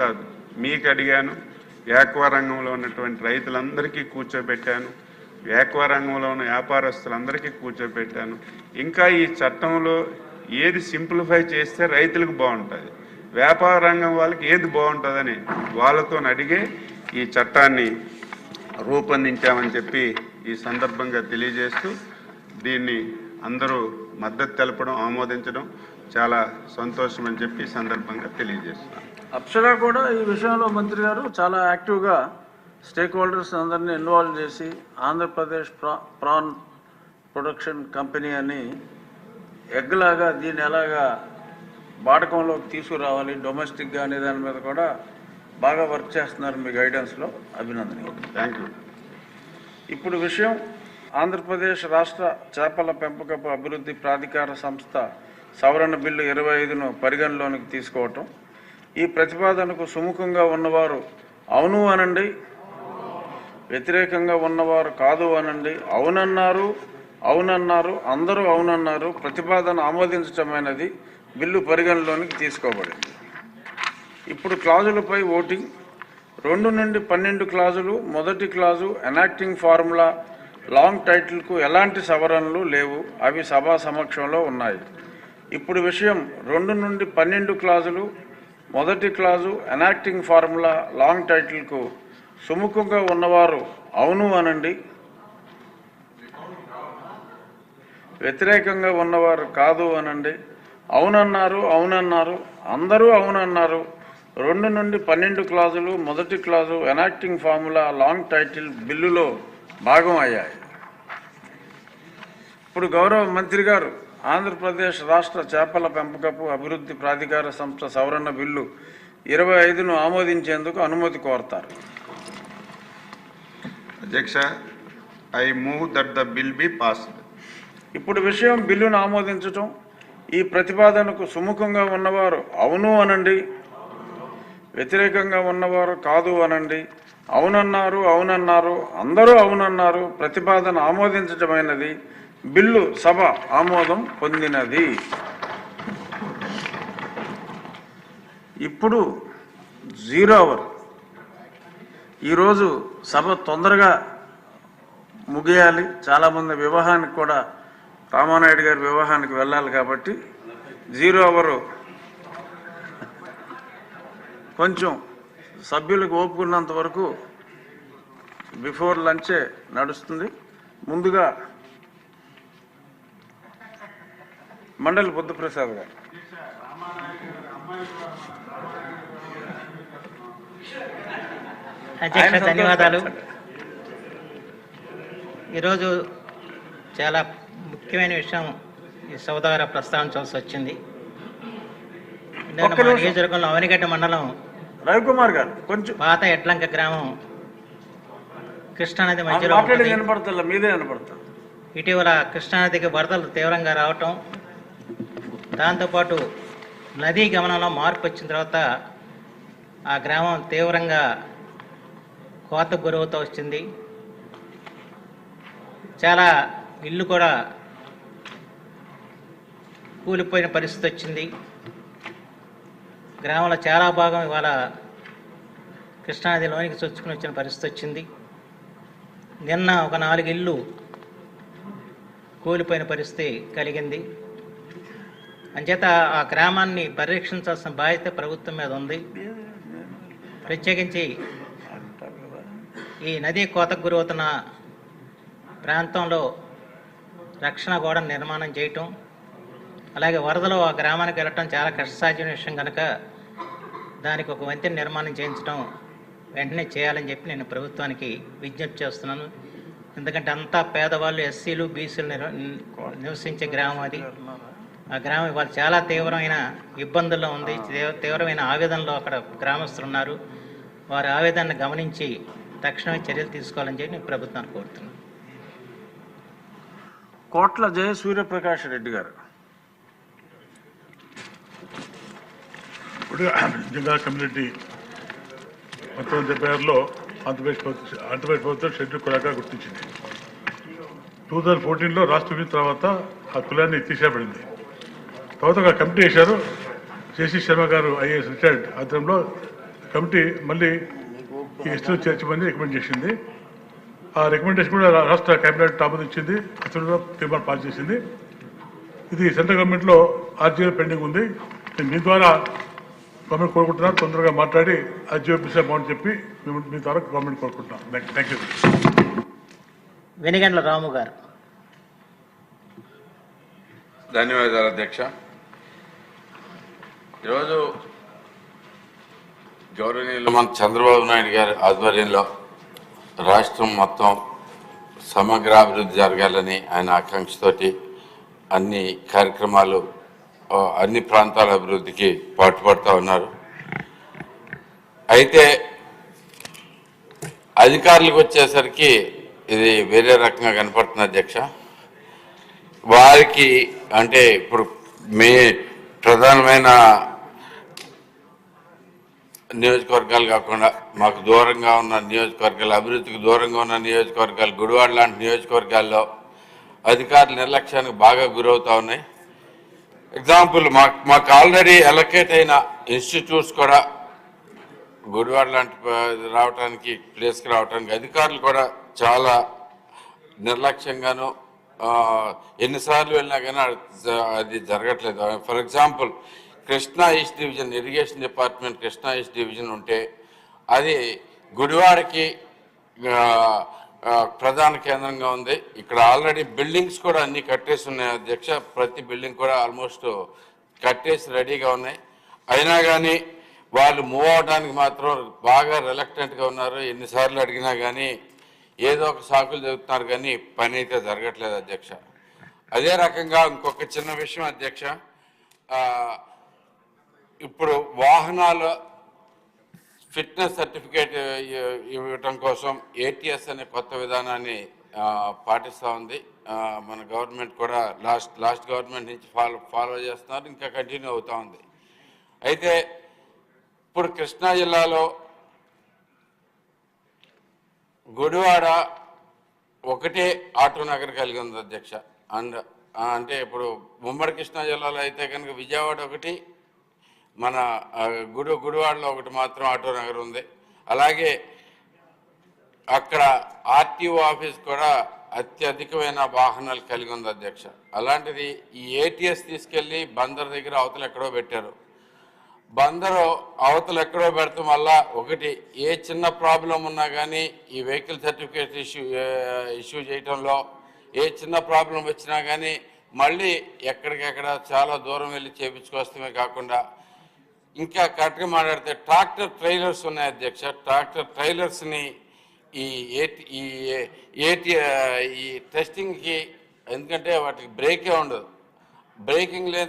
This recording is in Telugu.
కాదు. మీకు అడిగాను ఏక్వా రంగంలో ఉన్నటువంటి రైతులందరికీ కూర్చోబెట్టాను ఏక్వా రంగంలో ఉన్న వ్యాపారస్తులందరికీ కూర్చోబెట్టాను. ఇంకా ఈ చట్టంలో ఏది సింప్లిఫై చేస్తే రైతులకు బాగుంటుంది. వ్యాపార రంగం వాళ్ళకి ఏది బాగుంటుందని వాళ్ళతో అడిగే ఈ చట్టాన్ని రూపొందించామని చెప్పి ఈ సందర్భంగా తెలియజేస్తూ దీన్ని అందరూ మద్దతు తెలపడం ఆమోదించడం చాలా సంతోషం అని చెప్పి సందర్భంగా తెలియజేస్తున్నాను. అప్సరా కూడా ఈ విషయంలో మంత్రి గారు చాలా యాక్టివ్గా స్టేక్ హోల్డర్స్ అందరినీ ఇన్వాల్వ్ చేసి ఆంధ్రప్రదేశ్ ప్రా ప్రాన్ ప్రొడక్షన్ కంపెనీ అని ఎగ్లాగా దీన్ని ఎలాగా వాడకంలోకి తీసుకురావాలి డొమెస్టిక్గా అనే దాని మీద కూడా బాగా వర్క్ చేస్తున్నారు మీ గైడెన్స్లో అభినందనలు. థ్యాంక్ యూ ఇప్పుడు విషయం ఆంధ్రప్రదేశ్ రాష్ట్ర చేపల పెంపకపు అభివృద్ధి ప్రాధికార సంస్థ సవరణ బిల్లు ఇరవై ఐదును పరిగణలోనికి తీసుకోవటం. ఈ ప్రతిపాదనకు సుముఖంగా ఉన్నవారు అవును అనండి. వ్యతిరేకంగా ఉన్నవారు కాదు అనండి. అవునన్నారు అవునన్నారు అందరూ అవునన్నారు. ప్రతిపాదన ఆమోదించటమైనది బిల్లు పరిగణలోనికి తీసుకోబడింది. ఇప్పుడు క్లాజులపై ఓటింగ్. రెండు నుండి పన్నెండు క్లాజులు మొదటి క్లాజు ఎనాక్టింగ్ ఫార్ములా లాంగ్ టైటిల్కు ఎలాంటి సవరణలు లేవు. అవి సభా సమక్షంలో ఉన్నాయి. ఇప్పుడు విషయం రెండు నుండి పన్నెండు క్లాజులు మొదటి క్లాజు ఎనాక్టింగ్ ఫార్ములా లాంగ్ టైటిల్కు సుముఖంగా ఉన్నవారు అవును అనండి. వ్యతిరేకంగా ఉన్నవారు కాదు అనండి. అవునన్నారు అవునన్నారు అందరూ అవునన్నారు. రెండు నుండి పన్నెండు క్లాజులు మొదటి clause enacting formula long title బిల్లులో భాగం అయ్యాయి ఇప్పుడు గౌరవ మంత్రి గారు ఆంధ్రప్రదేశ్ రాష్ట్ర చేపల పెంపకపు అభివృద్ధి ప్రాధికార సంస్థ సవరణ బిల్లు ఇరవై ఐదును ఆమోదించేందుకు అనుమతి కోరతారు. అధ్యక్ష I move that the bill be passed. ఇప్పుడు విషయం బిల్లును ఆమోదించటం ఈ ప్రతిపాదనకు సుముఖంగా ఉన్నవారు అవును అనండి వ్యతిరేకంగా ఉన్నవారు కాదు అనండి అవునన్నారు అవునన్నారు అందరూ అవునన్నారు ప్రతిపాదన ఆమోదించటమైనది బిల్లు సభ ఆమోదం పొందినది. ఇప్పుడు జీరో అవర్. ఈరోజు సభ తొందరగా ముగియాలి. చాలామంది వివాహానికి కూడా రామానాయుడు గారి వివాహానికి వెళ్ళాలి కాబట్టి జీరో అవరు. కొంచెం సభ్యులకు ఓపుకున్నంత వరకు బిఫోర్ లంచే నడుస్తుంది. ముందుగా మండలి బుద్ధప్రసాద్ గారు. అధ్యక్ష ధన్యవాదాలు. ఈరోజు చాలా ముఖ్యమైన విషయం ఈ సోదర ప్రస్తావించాల్సి వచ్చింది. నియోజకవర్గంలో అవనిగడ్డ మండలం రవికుమార్ గారు కొంచెం పాత ఎడ్లంక గ్రామం కృష్ణానది మధ్యలో ఇటీవల కృష్ణానదికి వరదలు తీవ్రంగా రావటం దాంతోపాటు నదీ గమనంలో మార్పు వచ్చిన తర్వాత ఆ గ్రామం తీవ్రంగా కోతకు గురవుతూ వచ్చింది. చాలా ఇల్లు కూడా కూలిపోయిన పరిస్థితి వచ్చింది. గ్రామంలో చాలా భాగం ఇవాళ కృష్ణానది లోనికి చొచ్చుకుని వచ్చిన పరిస్థితి వచ్చింది. నిన్న ఒక నాలుగు ఇల్లు కూలిపోయిన పరిస్థితి కలిగింది. అంచేత ఆ గ్రామాన్ని పరిరక్షించాల్సిన బాధ్యత ప్రభుత్వం మీద ఉంది. ప్రత్యేకించి ఈ నదీ కోతకు గురవుతున్న ప్రాంతంలో రక్షణ గోడ నిర్మాణం చేయటం అలాగే వరదలో ఆ గ్రామానికి వెళ్ళటం చాలా కష్టసాధ్యమైన విషయం కనుక దానికి ఒక వంతెన నిర్మాణం చేయించడం వెంటనే చేయాలని చెప్పి నేను ప్రభుత్వానికి విజ్ఞప్తి చేస్తున్నాను. ఎందుకంటే అంతా పేదవాళ్ళు ఎస్సీలు బీసీలు నివసించే గ్రామం అది. ఆ గ్రామం ఇవాళ చాలా తీవ్రమైన ఇబ్బందుల్లో ఉంది. తీవ్ర- తీవ్రమైన ఆవేదనలో అక్కడ గ్రామస్తులు ఉన్నారు. వారి ఆవేదనను గమనించి తక్షణమే చర్యలు తీసుకోవాలని చెప్పి నేను ప్రభుత్వాన్ని కోరుతున్నాను. కోట్ల జయ సూర్యప్రకాష్ రెడ్డి గారు. ఇప్పుడు జిల్లా కమ్యూనిటీ పంతొమ్మిది డెబ్బై ఆరులో ఆంధ్రప్రదేశ్ ప్రభుత్వం ఆంధ్రప్రదేశ్ ప్రభుత్వం షెడ్యూల్ కులాగా గుర్తించింది. టూ థౌజండ్ ఫోర్టీన్లో రాష్ట్ర విభజన తర్వాత ఆ కులాన్ని తీసేయబడింది. తర్వాత ఒక కమిటీ వేశారు. జేసీ శర్మ గారు ఐఏఎస్ రిటైర్డ్ ఆధ్వర్యంలో కమిటీ మళ్ళీ ఈ హిస్టరీ చేర్చమని రికమెండ్ చేసింది. ఆ రికమెండేషన్ కూడా రాష్ట్ర కేబినెట్ ఆమోదించింది. అసెంబ్లీలో తీర్మానం పాస్ చేసింది. ఇది సెంట్రల్ గవర్నమెంట్లో ఆర్జీఓ పెండింగ్ ఉంది. నేను మీ ద్వారా గవర్నమెంట్ కోరుకుంటున్నాను తొందరగా మాట్లాడి ఆర్జీఓ పిలిస్తే బాగుంని చెప్పి మేము మీ ద్వారా గవర్నమెంట్ కోరుకుంటున్నాను థ్యాంక్ యూ. వెనిగండ్ల రాము గారు. ధన్యవాదాలు అధ్యక్ష. ఈరోజు గౌరవనీయులు మన చంద్రబాబు నాయుడు గారి ఆధ్వర్యంలో రాష్ట్రం మొత్తం సమగ్రాభివృద్ధి జరగాలని ఆయన ఆకాంక్షతోటి అన్ని కార్యక్రమాలు అన్ని ప్రాంతాల అభివృద్ధికి పాటుపడుతూ ఉన్నారు. అయితే అధికారులకు వచ్చేసరికి ఇది వేరే రకంగా కనపడుతుంది అధ్యక్ష. వారికి అంటే ఇప్పుడు మే ప్రధానమైన నియోజకవర్గాలు కాకుండా మాకు దూరంగా ఉన్న నియోజకవర్గాలు అభివృద్ధికి దూరంగా ఉన్న నియోజకవర్గాలు గుడివాడ లాంటి నియోజకవర్గాల్లో అధికారుల నిర్లక్ష్యానికి బాగా గురవుతూ ఉన్నాయి. ఎగ్జాంపుల్ మాకు మాకు ఆల్రెడీ అలొకేట్ అయిన ఇన్స్టిట్యూట్స్ కూడా గుడివాడ లాంటి రావడానికి ప్లేస్కి రావడానికి అధికారులు కూడా చాలా నిర్లక్ష్యంగాను ఎన్నిసార్లు వెళ్ళినా కానీ అది జరగట్లేదు. For example Krishna east division irrigation department Krishna east division ఉంటే అది గుడివాడకి ప్రధాన కేంద్రంగా ఉంది. ఇక్కడ ఆల్రెడీ బిల్డింగ్స్ కూడా అన్ని కట్టేసి ఉన్నాయి. అధ్యక్ష ప్రతి బిల్డింగ్ కూడా ఆల్మోస్ట్ కట్టేసి రెడీగా ఉన్నాయి. అయినా కానీ వాళ్ళు మూవ్ అవడానికి మాత్రం బాగా రిలక్టెంట్గా ఉన్నారు. ఎన్నిసార్లు అడిగినా కానీ ఏదో ఒక సాకులు చెబుతున్నారు కానీ పని అయితే జరగట్లేదు అధ్యక్ష. అదే రకంగా ఇంకొక చిన్న విషయం అధ్యక్ష. ఇప్పుడు వాహనాల ఫిట్నెస్ సర్టిఫికేట్ ఇవ్వటం కోసం ఏటీఎస్ అనే కొత్త విధానాన్ని పాటిస్తూ ఉంది. మన గవర్నమెంట్ కూడా లాస్ట్ లాస్ట్ గవర్నమెంట్ నుంచి ఫాలో ఫాలో చేస్తున్నారు ఇంకా కంటిన్యూ అవుతూ ఉంది. అయితే ఇప్పుడు కృష్ణా జిల్లాలో గుడివాడ ఒకటే ఆటో నగర్ కలిగి ఉంది అధ్యక్ష. అండ్ అంటే ఇప్పుడు ఉమ్మడి కృష్ణా జిల్లాలో అయితే కనుక విజయవాడ ఒకటి మన గుడి గుడివాడలో ఒకటి మాత్రం ఆటో నగర్ ఉంది. అలాగే అక్కడ ఆర్టీఓ ఆఫీస్ కూడా అత్యధికమైన వాహనాలు కలిగి ఉంది అధ్యక్ష. అలాంటిది ఈ ఏటీఎస్ తీసుకెళ్ళి బందర్ దగ్గర అవతలు ఎక్కడో పెట్టారు. బందరు అవతలు ఎక్కడో పెడతాం వల్ల ఒకటి ఏ చిన్న ప్రాబ్లం ఉన్నా కానీ ఈ వెహికల్ సర్టిఫికేట్ ఇష్యూ ఇష్యూ చేయటంలో ఏ చిన్న ప్రాబ్లం వచ్చినా కానీ మళ్ళీ ఎక్కడికెక్కడ చాలా దూరం వెళ్ళి చేపించుకొస్తామే కాకుండా ఇంకా కరెక్ట్గా మాట్లాడితే ట్రాక్టర్ ట్రైలర్స్ ఉన్నాయి అధ్యక్ష. ట్రాక్టర్ ట్రైలర్స్ని ఈ ఏటి ఈ ఏటి ఈ టెస్టింగ్కి ఎందుకంటే వాటికి బ్రేకే ఉండదు. బ్రేకింగ్ లేని